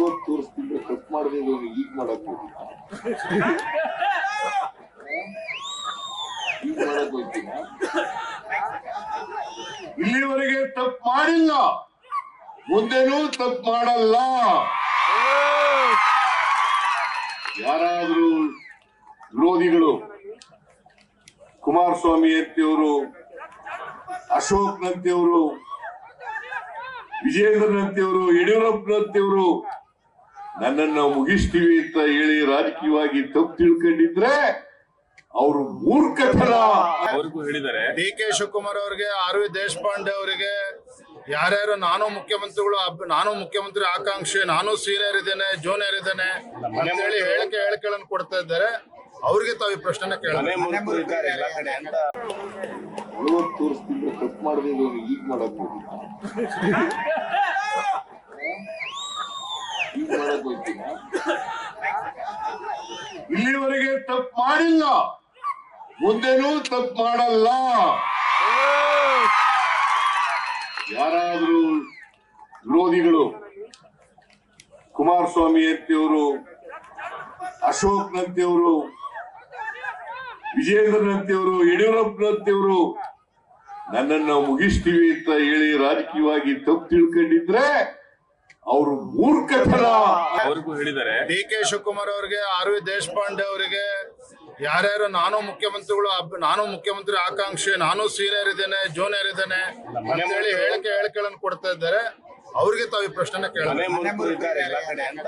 ನಲವತ್ತು ತೋರಿಸ್ತಿದ್ರೆ ಕಟ್ ಮಾಡಿದ್ರೆ ಈಗ ಮಾಡಕ್ ಈಗ ಮಾಡಕ್ ಇಲ್ಲಿವರೆಗೆ ತಪ್ಪು ಮಾಡಿಲ್ಲ. ಮುಂದೆನೂ ತಪ್ಪು ಮಾಡಲ್ಲ. ಯಾರಾದ್ರೂ ವಿರೋಧಿಗಳು, ಕುಮಾರಸ್ವಾಮಿ ಅಂತೆಯವರು ಅಶೋಕ್ ನಂತೆಯವರು ವಿಜೇಂದ್ರನಂತೆಯವರು ಯಡಿಯೂರಪ್ಪನಂತೆಯವರು ನನ್ನನ್ನ ಮುಗಿಸ್ತೀವಿ ಅಂತ ಹೇಳಿ ರಾಜಕೀಯವಾಗಿ ತಪ್ಪು ತಿಳ್ಕೊಂಡಿದ್ರೆ ಅವರು ಮೂರ್ಖತನ. ಅವ್ರಿಗೂ ಹೇಳಿದ್ದಾರೆ. ಡಿ ಕೆ ಶಿವಕುಮಾರ್ ಅವರಿಗೆ ಆರ್ ವಿ ದೇಶಪಾಂಡೆ ಅವರಿಗೆ ಯಾರ್ಯಾರು ನಾನು ಮುಖ್ಯಮಂತ್ರಿಗಳು ನಾನು ಮುಖ್ಯಮಂತ್ರಿ ಆಕಾಂಕ್ಷಿ ನಾನು ಸೀನಿಯರ್ ಇದ್ದೇನೆ ಜೂನಿಯರ್ ಇದ್ದೇನೆ ಅಂತೇಳಿ ಹೇಳಿಕೆ ಹೇಳಿಕೆಗಳನ್ನು ಕೊಡ್ತಾ ಇದ್ದಾರೆ. ಅವ್ರಿಗೆ ತಾವು ಈ ಪ್ರಶ್ನೆ ವರ್ಷದಿಂದ ತಪ್ಪು ಮಾಡಿದ್ರೆ ಈಗ ಮಾಡಕ್ ಇಲ್ಲಿವರೆಗೆ ತಪ್ಪು ಮಾಡಿಲ್ಲ. ಮುಂದೆನೂ ತಪ್ಪು ಮಾಡಲ್ಲ. ಯಾರಾದರೂ ವಿರೋಧಿಗಳು, ಕುಮಾರಸ್ವಾಮಿ ಅಂತಿಯವರು ಅಶೋಕ್ ನಂತೆಯವರು ವಿಜೇಂದ್ರನಂತೆಯವರು ಯಡಿಯೂರಪ್ಪನಂತೆಯವರು ನನ್ನನ್ನು ಮುಗಿಸ್ತೀವಿ ಅಂತ ಹೇಳಿ ರಾಜಕೀಯವಾಗಿ ತಪ್ಪು ತಿಳ್ಕೊಂಡಿದ್ರೆ ಅವರು ಮೂರ್ಖತನ. ಅವ್ರಿಗೂ ಹೇಳಿದ್ದಾರೆ. ಡಿ ಕೆ ಶಿವಕುಮಾರ್ ಅವರಿಗೆ ಆರ್ ವಿ. ದೇಶಪಾಂಡೆ ಅವರಿಗೆ ಯಾರ್ಯಾರು ನಾನು ಮುಖ್ಯಮಂತ್ರಿಗಳು ಅಬ್- ನಾನು ಮುಖ್ಯಮಂತ್ರಿ ಆಕಾಂಕ್ಷಿ ನಾನು ಸೀನಿಯರ್ ಇದ್ದೇನೆ ಜೂನಿಯರ್ ಇದ್ದೇನೆ ಅಂತೇಳಿ ಹೇಳಿಕೆ ಹೇಳಿಕೆಗಳನ್ನು ಕೊಡ್ತಾ ಇದ್ದಾರೆ. ಅವ್ರಿಗೆ ತಾವು ಈ ಪ್ರಶ್ನೆ ಕೇಳ ಮನೆ ಮುರಿದು ಇದ್ದಾರೆ ಎಲ್ಲ ಕಡೆ ಅಂತ